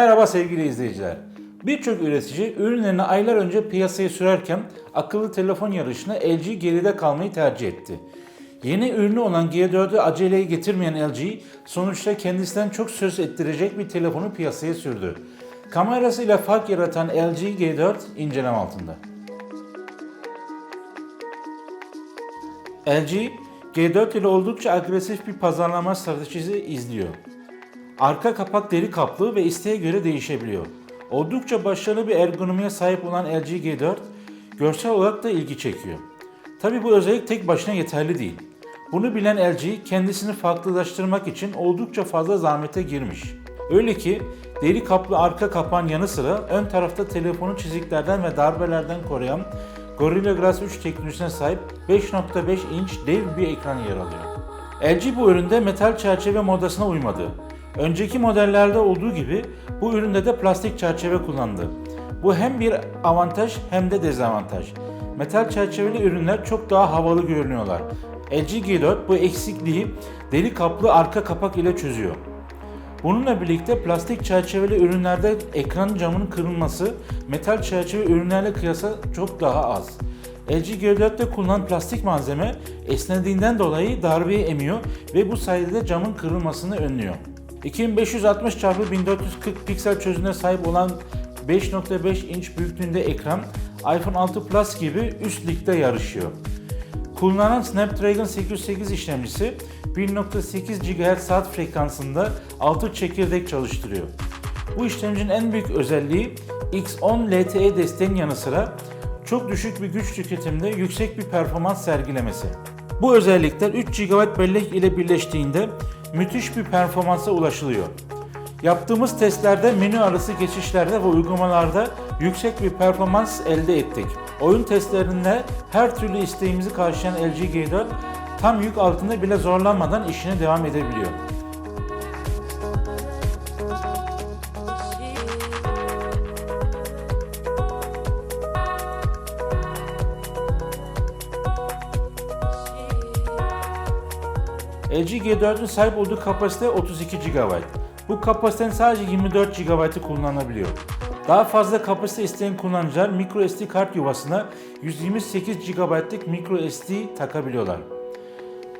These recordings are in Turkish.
Merhaba sevgili izleyiciler. Birçok üretici ürünlerini aylar önce piyasaya sürerken akıllı telefon yarışına LG geride kalmayı tercih etti. Yeni ürünü olan G4'ü aceleye getirmeyen LG sonuçta kendisinden çok söz ettirecek bir telefonu piyasaya sürdü. Kamerasıyla fark yaratan LG G4 inceleme altında. LG, G4 ile oldukça agresif bir pazarlama stratejisi izliyor. Arka kapak deri kaplı ve isteğe göre değişebiliyor. Oldukça başarılı bir ergonomiye sahip olan LG G4, görsel olarak da ilgi çekiyor. Tabi bu özellik tek başına yeterli değil. Bunu bilen LG kendisini farklılaştırmak için oldukça fazla zahmete girmiş. Öyle ki deri kaplı arka kapağın yanı sıra ön tarafta telefonu çiziklerden ve darbelerden koruyan Gorilla Glass 3 teknolojisine sahip 5.5 inç dev bir ekran yer alıyor. LG bu üründe metal çerçeve modasına uymadı. Önceki modellerde olduğu gibi bu üründe de plastik çerçeve kullandı. Bu hem bir avantaj hem de dezavantaj. Metal çerçeveli ürünler çok daha havalı görünüyorlar. LG G4 bu eksikliği deri kaplı arka kapak ile çözüyor. Bununla birlikte plastik çerçeveli ürünlerde ekran camının kırılması metal çerçeve ürünlerle kıyasla çok daha az. LG G4'te kullanılan plastik malzeme esnediğinden dolayı darbeyi emiyor ve bu sayede de camın kırılmasını önlüyor. 2560 x 1440 piksel çözünürlüğe sahip olan 5.5 inç büyüklüğünde ekran iPhone 6 Plus gibi üst ligde yarışıyor. Kullanılan Snapdragon 808 işlemcisi 1.8 GHz saat frekansında 6 çekirdek çalıştırıyor. Bu işlemcinin en büyük özelliği X10 LTE desteğinin yanı sıra çok düşük bir güç tüketiminde yüksek bir performans sergilemesi. Bu özellikler 3 GB bellek ile birleştiğinde müthiş bir performansa ulaşılıyor. Yaptığımız testlerde menü arası geçişlerde ve uygulamalarda yüksek bir performans elde ettik. Oyun testlerinde her türlü isteğimizi karşılayan LG G4 tam yük altında bile zorlanmadan işine devam edebiliyor. LG G4'ün sahip olduğu kapasite 32 GB. Bu kapasitenin sadece 24 GB'ı kullanılabiliyor. Daha fazla kapasite isteyen kullanıcılar microSD kart yuvasına 128 GB'lık microSD takabiliyorlar.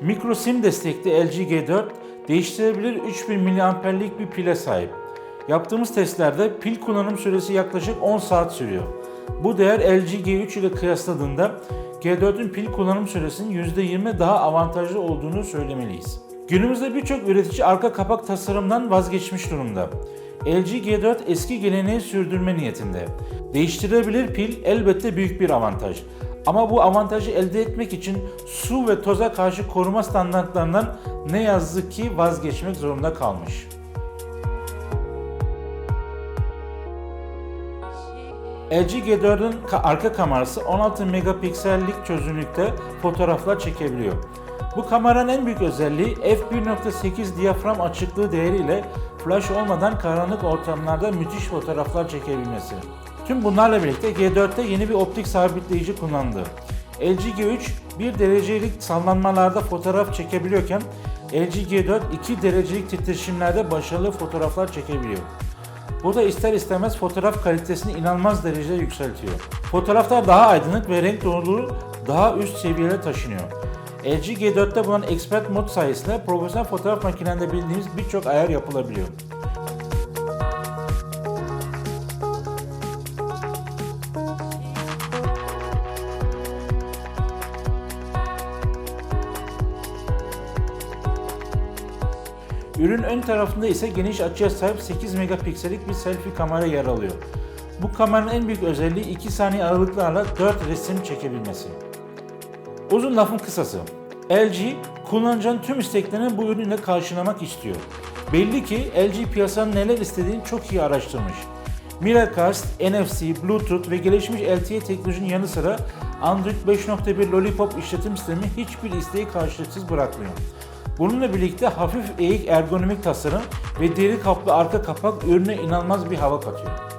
Micro SIM destekli LG G4 değiştirebilir 3000 mAh'lik bir pile sahip. Yaptığımız testlerde pil kullanım süresi yaklaşık 10 saat sürüyor. Bu değer LG G3 ile kıyasladığında G4'ün pil kullanım süresinin %20 daha avantajlı olduğunu söylemeliyiz. Günümüzde birçok üretici arka kapak tasarımdan vazgeçmiş durumda. LG G4 eski geleneği sürdürme niyetinde. Değiştirilebilir pil elbette büyük bir avantaj. Ama bu avantajı elde etmek için su ve toza karşı koruma standartlarından ne yazık ki vazgeçmek zorunda kalmış. LG G4'ün ka- arka kamerası 16 megapiksellik çözünürlükte fotoğraflar çekebiliyor. Bu kameranın en büyük özelliği f1.8 diyafram açıklığı değeriyle flash olmadan karanlık ortamlarda müthiş fotoğraflar çekebilmesi. Tüm bunlarla birlikte G4'te yeni bir optik sabitleyici kullandı. LG G3 1 derecelik sallanmalarda fotoğraf çekebiliyorken LG G4 2 derecelik titreşimlerde başarılı fotoğraflar çekebiliyor. Bu da ister istemez fotoğraf kalitesini inanılmaz derecede yükseltiyor. Fotoğraflar daha aydınlık ve renk doğruluğu daha üst seviyelere taşınıyor. LG G4'te bulunan Expert mod sayesinde profesyonel fotoğraf makinelerinde bildiğimiz birçok ayar yapılabiliyor. Ürün ön tarafında ise geniş açıya sahip 8 megapiksellik bir selfie kamera yer alıyor. Bu kameranın en büyük özelliği 2 saniye aralıklarla 4 resim çekebilmesi. Uzun lafın kısası. LG kullanıcının tüm isteklerini bu ürünle karşılamak istiyor. Belli ki LG piyasanın neler istediğini çok iyi araştırmış. Miracast, NFC, Bluetooth ve gelişmiş LTE teknolojinin yanı sıra Android 5.1 Lollipop işletim sistemi hiçbir isteği karşılıksız bırakmıyor. Bununla birlikte hafif eğik ergonomik tasarım ve deri kaplı arka kapak ürüne inanılmaz bir hava katıyor.